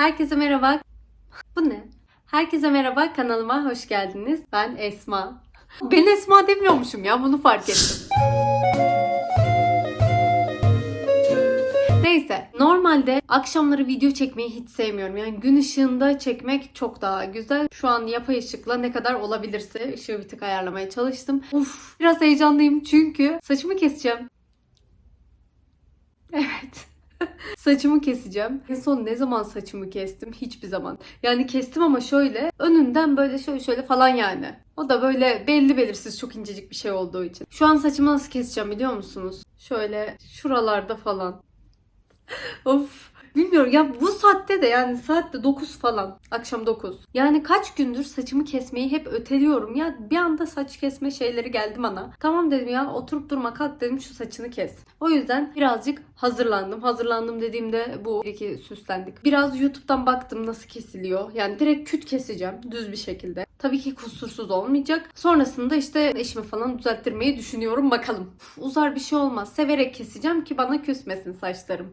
Herkese merhaba. Bu ne? Herkese merhaba kanalıma hoş geldiniz. Ben Esma. Ben Esma demiyormuşum ya bunu fark ettim. Neyse normalde akşamları video çekmeyi hiç sevmiyorum. Yani gün ışığında çekmek çok daha güzel. Şu an yapay ışıkla ne kadar olabilirse ışığı bir tık ayarlamaya çalıştım. Uf biraz heyecanlıyım çünkü saçımı keseceğim. Evet. Saçımı keseceğim. En son ne zaman saçımı kestim? Hiçbir zaman. Yani kestim ama şöyle önünden böyle şöyle şöyle falan yani. O da böyle belli belirsiz çok incecik bir şey olduğu için. Şu an saçımı nasıl keseceğim biliyor musunuz? Şöyle şuralarda falan. of. Bilmiyorum ya bu saatte de yani saatte 9 falan. Akşam 9. Yani kaç gündür saçımı kesmeyi hep öteliyorum. Ya bir anda saç kesme şeyleri geldi bana. Tamam dedim ya oturup durma kalk dedim şu saçını kes. O yüzden birazcık hazırlandım. Hazırlandım dediğimde bu iki süslendik. Biraz YouTube'dan baktım nasıl kesiliyor. Yani direkt küt keseceğim düz bir şekilde. Tabii ki kusursuz olmayacak. Sonrasında işte eşimi falan düzelttirmeyi düşünüyorum bakalım. Uzar bir şey olmaz. Severek keseceğim ki bana küsmesin saçlarım.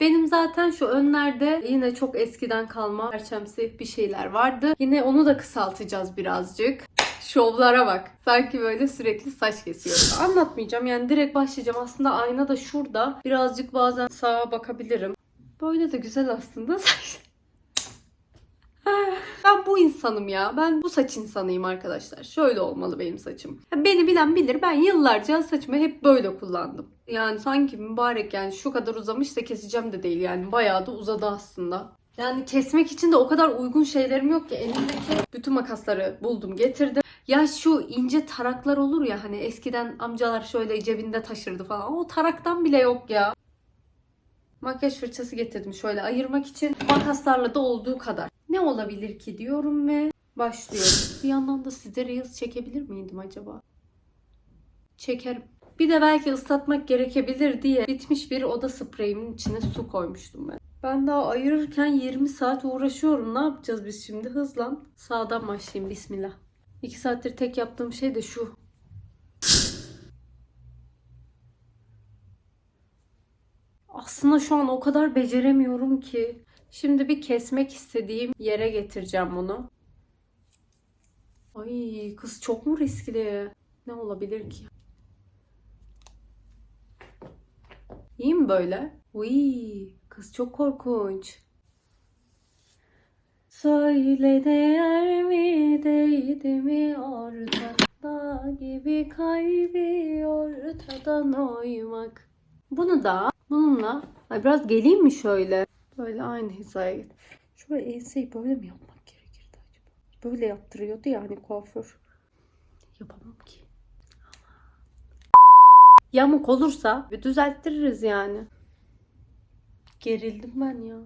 Benim zaten şu önlerde yine çok eskiden kalma perçemsi bir şeyler vardı. Yine onu da kısaltacağız birazcık. Şovlara bak. Sanki böyle sürekli saç kesiyorum. Anlatmayacağım yani direkt başlayacağım. Aslında ayna da şurada. Birazcık bazen sağa bakabilirim. Böyle de güzel aslında saç. Ben bu insanım ya. Ben bu saç insanıyım arkadaşlar. Şöyle olmalı benim saçım. Beni bilen bilir. Ben yıllarca saçımı hep böyle kullandım. Yani sanki mübarek yani şu kadar uzamış da keseceğim de değil yani. Bayağı da uzadı aslında. Yani kesmek için de o kadar uygun şeylerim yok ki. Elimdeki bütün makasları buldum getirdim. Ya şu ince taraklar olur ya hani eskiden amcalar şöyle cebinde taşırdı falan. O taraktan bile yok ya. Makyaj fırçası getirdim şöyle ayırmak için. Makaslarla da olduğu kadar. Ne olabilir ki diyorum ve başlıyorum. Bir yandan da size Reels çekebilir miydim acaba? Çekerim. Bir de belki ıslatmak gerekebilir diye bitmiş bir oda spreyimin içine su koymuştum ben. Ben daha ayırırken 20 saat uğraşıyorum. Ne yapacağız biz şimdi? Hızlan. Sağdan başlayayım. Bismillah. 2 saattir tek yaptığım şey de şu. Aslında şu an o kadar beceremiyorum ki. Şimdi bir kesmek istediğim yere getireceğim bunu. Ay kız çok mu riskli? Ne olabilir ki? İyi mi böyle? Uy, kız çok korkunç. Söyle değer mi değdi mi ortada gibi kalbi ortadan oymak. Bunu da bununla ay biraz geleyim mi şöyle? Böyle aynı hizaya git. Şöyle enseyi böyle mi yapmak gerekirdi acaba? Böyle yaptırıyordu yani kuaför. Yapamam ki. Yamuk olursa bir düzelttiririz yani. Gerildim ben ya.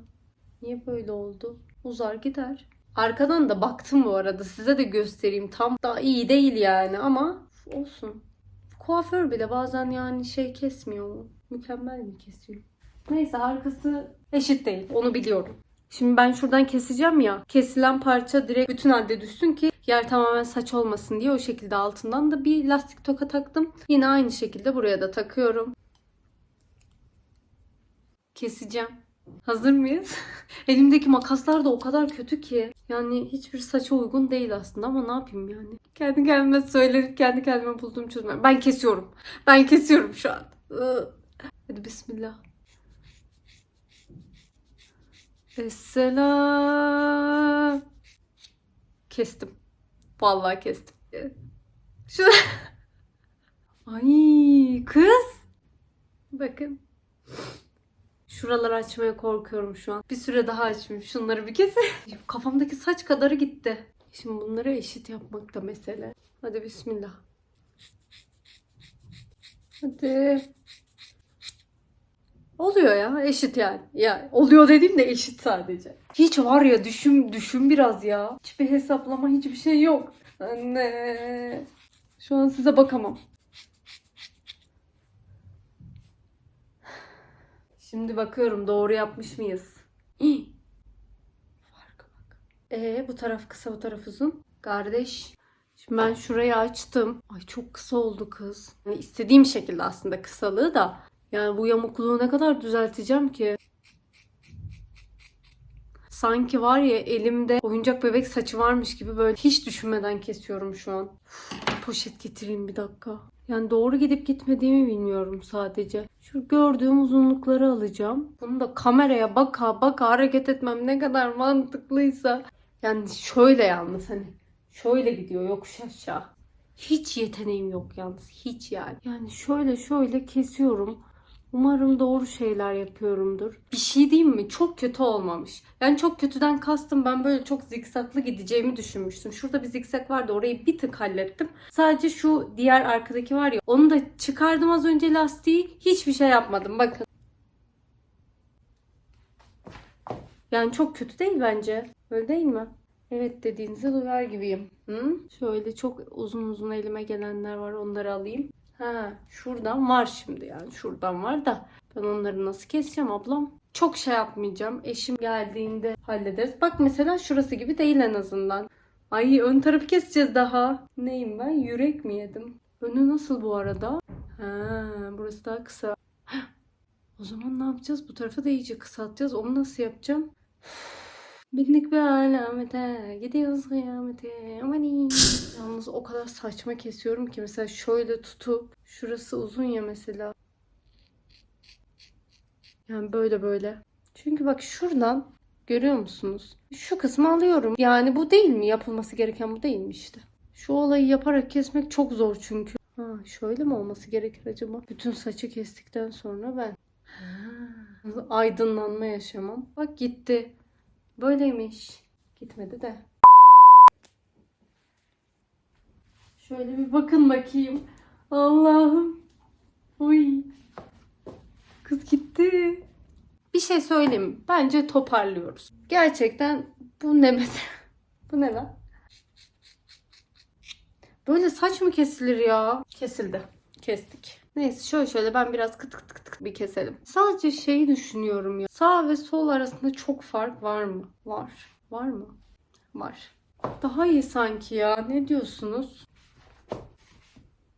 Niye böyle oldu? Uzar gider. Arkadan da baktım bu arada. Size de göstereyim. Tam da iyi değil yani ama olsun. Kuaför bile bazen yani şey kesmiyor mu? Mükemmel mi kesiyor? Neyse arkası eşit değil. Onu biliyorum. Şimdi ben şuradan keseceğim ya. Kesilen parça direkt bütün halde düşsün ki yer tamamen saç olmasın diye o şekilde altından da bir lastik toka taktım. Yine aynı şekilde buraya da takıyorum. Keseceğim. Hazır mıyız? Elimdeki makaslar da o kadar kötü ki. Yani hiçbir saça uygun değil aslında ama ne yapayım yani. Kendi kendime söylenip kendi kendime bulduğum çözüm. Ben kesiyorum. Ben kesiyorum şu an. Hadi bismillah. Esselam. Kestim. Vallahi kestim. Şu Ay kız. Bakın. Şuraları açmaya korkuyorum şu an. Bir süre daha açmayayım. Şunları bir kesin. Kafamdaki saç kadarı gitti. Şimdi bunları eşit yapmak da mesele. Hadi bismillah. Hadi. Oluyor ya eşit yani. Ya oluyor dediğim de eşit sadece. Hiç var ya düşün düşün biraz ya. Hiçbir hesaplama hiçbir şey yok. Anne. Şu an size bakamam. Şimdi bakıyorum doğru yapmış mıyız? Hii. Farka bak. Ee bu taraf kısa bu taraf uzun. Kardeş. Şimdi ben şurayı açtım. Ay çok kısa oldu kız. Yani istediğim şekilde aslında kısalığı da. Yani bu yamukluğu ne kadar düzelteceğim ki? Sanki var ya elimde oyuncak bebek saçı varmış gibi böyle hiç düşünmeden kesiyorum şu an. Poşet getireyim bir dakika. Yani doğru gidip gitmediğimi bilmiyorum sadece. Şu gördüğüm uzunlukları alacağım. Bunu da kameraya baka baka hareket etmem ne kadar mantıklıysa. Yani şöyle yalnız hani şöyle gidiyor yokuş aşağı. Hiç yeteneğim yok yalnız hiç yani. Yani şöyle şöyle kesiyorum. Umarım doğru şeyler yapıyorumdur. Bir şey diyeyim mi? Çok kötü olmamış. Yani çok kötüden kastım ben böyle çok zikzaklı gideceğimi düşünmüştüm. Şurada bir zikzak vardı orayı bir tık hallettim. Sadece şu diğer arkadaki var ya onu da çıkardım az önce lastiği. Hiçbir şey yapmadım bakın. Yani çok kötü değil bence. Öyle değil mi? Evet dediğinizi duyar gibiyim. Hı? Şöyle çok uzun uzun elime gelenler var onları alayım. Ha, şuradan var şimdi yani şuradan var da ben onları nasıl keseceğim ablam? Çok şey yapmayacağım. Eşim geldiğinde hallederiz. Bak mesela şurası gibi değil en azından. Ay ön tarafı keseceğiz daha. Neyim ben? Yürek mi yedim? Önü nasıl bu arada? Ha, burası daha kısa. O zaman ne yapacağız? Bu tarafı da iyice kısaltacağız. Onu nasıl yapacağım? Bindik bir alamete, gidiyoruz kıyamete, amanin. Yalnız o kadar saçma kesiyorum ki mesela şöyle tutup, şurası uzun ya mesela. Yani böyle böyle. Çünkü bak şuradan görüyor musunuz? Şu kısmı alıyorum. Yani bu değil mi? Yapılması gereken bu değil mi işte? Şu olayı yaparak kesmek çok zor çünkü. Ha, şöyle mi olması gerekir acaba? Bütün saçı kestikten sonra ben. Aydınlanma yaşamam. Bak gitti. Böyleymiş. Gitmedi de. Şöyle bir bakın bakayım. Allah'ım. Uy. Kız gitti. Bir şey söyleyeyim. Bence toparlıyoruz. Gerçekten bu ne mesela? bu ne lan? Böyle saç mı kesilir ya? Kesildi. Kestik. Neyse şöyle şöyle ben biraz kıt kıt kıt kıt bir keselim. Sadece şeyi düşünüyorum ya. Sağ ve sol arasında çok fark var mı? Var. Var mı? Var. Daha iyi sanki ya. Ne diyorsunuz?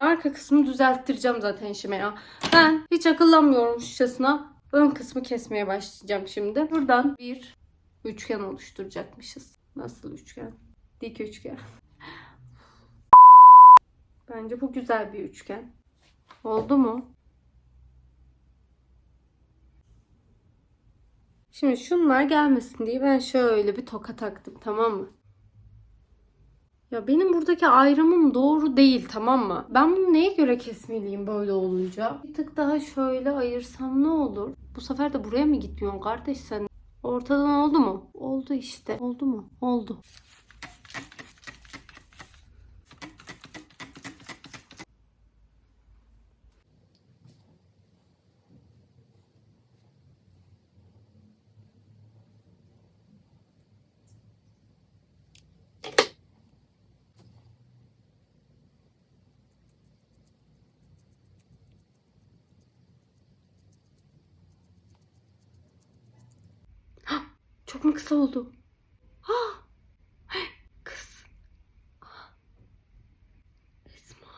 Arka kısmını düzelttireceğim zaten işime ya. Ben hiç akıllanmıyorum şuşasına. Ön kısmı kesmeye başlayacağım şimdi. Buradan bir üçgen oluşturacakmışız. Nasıl üçgen? Dik üçgen. Bence bu güzel bir üçgen. Oldu mu? Şimdi şunlar gelmesin diye ben şöyle bir toka taktım tamam mı? Ya benim buradaki ayrımım doğru değil tamam mı? Ben bunu neye göre kesmeliyim böyle olunca? Bir tık daha şöyle ayırsam ne olur? Bu sefer de buraya mı gitmiyorsun kardeş sen? Ortadan oldu mu? Oldu işte. Oldu mu? Oldu. Çok mu kısa oldu? Ah! Kız. Ah! Esma.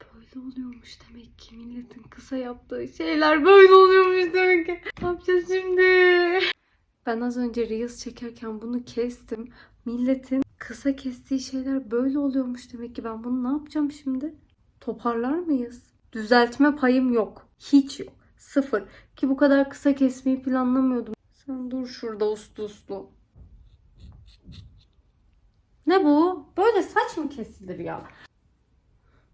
Böyle oluyormuş demek ki milletin kısa yaptığı şeyler böyle oluyormuş demek ki. Ne yapacağız şimdi? Ben az önce Reels çekerken bunu kestim. Milletin kısa kestiği şeyler böyle oluyormuş demek ki. Ben bunu ne yapacağım şimdi? Toparlar mıyız? Düzeltme payım yok. Hiç yok. Sıfır. Ki bu kadar kısa kesmeyi planlamıyordum. Dur şurada uslu uslu. Ne bu? Böyle saç mı kesilir ya?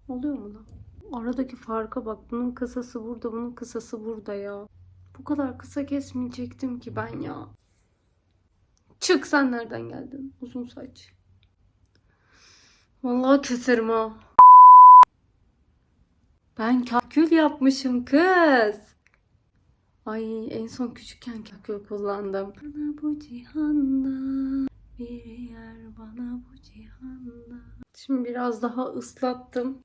Oluyor mu lan? Aradaki farka bak. Bunun kısası burada, bunun kısası burada ya. Bu kadar kısa kesmeyecektim ki ben ya. Çık sen nereden geldin? Uzun saç. Vallahi keserim ha. Ben kakül yapmışım kız. Ay en son küçükken kakül kullandım. Bana bu cihanda bir yer bana bu cihanda. Şimdi biraz daha ıslattım.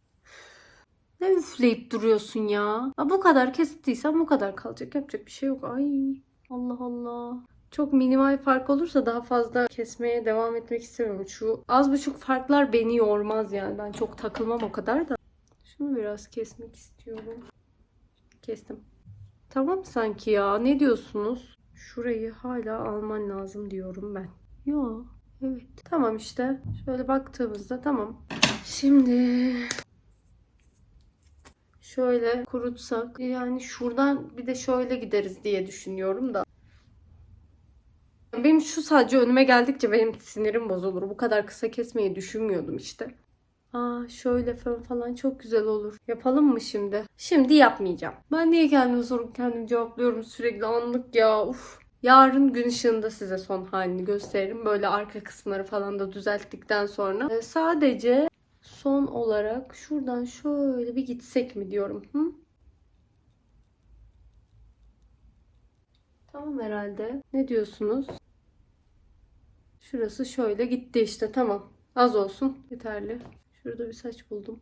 Ne üfleyip duruyorsun ya? Ha, bu kadar kestiysem bu kadar kalacak. Yapacak bir şey yok. Ay Allah Allah. Çok minimal fark olursa daha fazla kesmeye devam etmek istemiyorum. Şu az buçuk farklar beni yormaz yani. Ben çok takılmam o kadar da. Şunu biraz kesmek istiyorum. Kestim. Tamam sanki ya. Ne diyorsunuz? Şurayı hala alman lazım diyorum ben. Yo, evet. Tamam işte. Şöyle baktığımızda tamam. Şimdi şöyle kurutsak yani şuradan bir de şöyle gideriz diye düşünüyorum da. Benim şu sadece önüme geldikçe benim sinirim bozulur. Bu kadar kısa kesmeyi düşünmüyordum işte. Aa şöyle falan çok güzel olur. Yapalım mı şimdi? Şimdi yapmayacağım. Ben niye kendime sorup kendim cevaplıyorum sürekli anlık ya. Uf. Yarın gün ışığında size son halini gösteririm. Böyle arka kısımları falan da düzelttikten sonra. Ee, sadece son olarak şuradan şöyle bir gitsek mi diyorum. Hı? Tamam herhalde. Ne diyorsunuz? Şurası şöyle gitti işte tamam. Az olsun. Yeterli. Şurada bir saç buldum.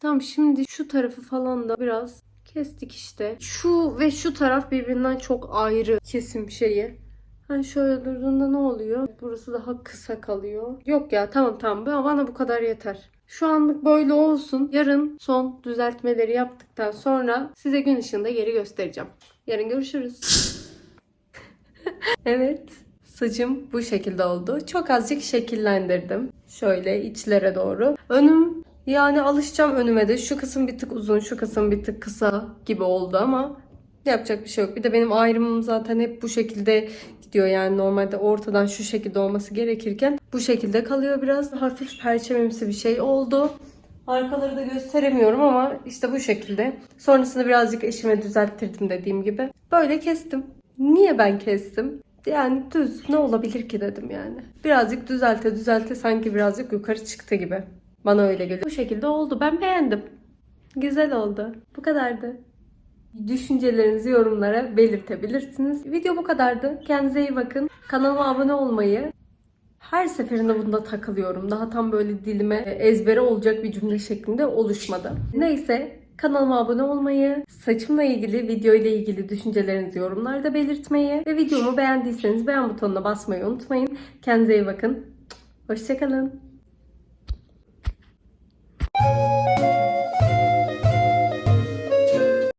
Tamam şimdi şu tarafı falan da biraz kestik işte. Şu ve şu taraf birbirinden çok ayrı kesim şeyi. Hani şöyle durduğunda ne oluyor? Burası daha kısa kalıyor. Yok ya tamam tamam bana bu kadar yeter. Şu anlık böyle olsun. Yarın son düzeltmeleri yaptıktan sonra size gün ışığında geri göstereceğim. Yarın görüşürüz. evet. Saçım bu şekilde oldu. Çok azıcık şekillendirdim. Şöyle içlere doğru. Önüm yani alışacağım önüme de. Şu kısım bir tık uzun, şu kısım bir tık kısa gibi oldu ama yapacak bir şey yok. Bir de benim ayrımım zaten hep bu şekilde gidiyor. Yani normalde ortadan şu şekilde olması gerekirken bu şekilde kalıyor biraz. Hafif perçemimsi bir şey oldu. Arkaları da gösteremiyorum ama işte bu şekilde. Sonrasında birazcık eşime düzelttirdim dediğim gibi. Böyle kestim. Niye ben kestim? Yani düz ne olabilir ki dedim yani. Birazcık düzelte düzelte sanki birazcık yukarı çıktı gibi. Bana öyle geliyor. Bu şekilde oldu. Ben beğendim. Güzel oldu. Bu kadardı. Düşüncelerinizi yorumlara belirtebilirsiniz. Video bu kadardı. Kendinize iyi bakın. Kanalıma abone olmayı, her seferinde bunda takılıyorum. Daha tam böyle dilime ezbere olacak bir cümle şeklinde oluşmadı. Neyse kanalıma abone olmayı, saçımla ilgili, video ile ilgili düşüncelerinizi yorumlarda belirtmeyi ve videomu beğendiyseniz beğen butonuna basmayı unutmayın. Kendinize iyi bakın. Hoşçakalın.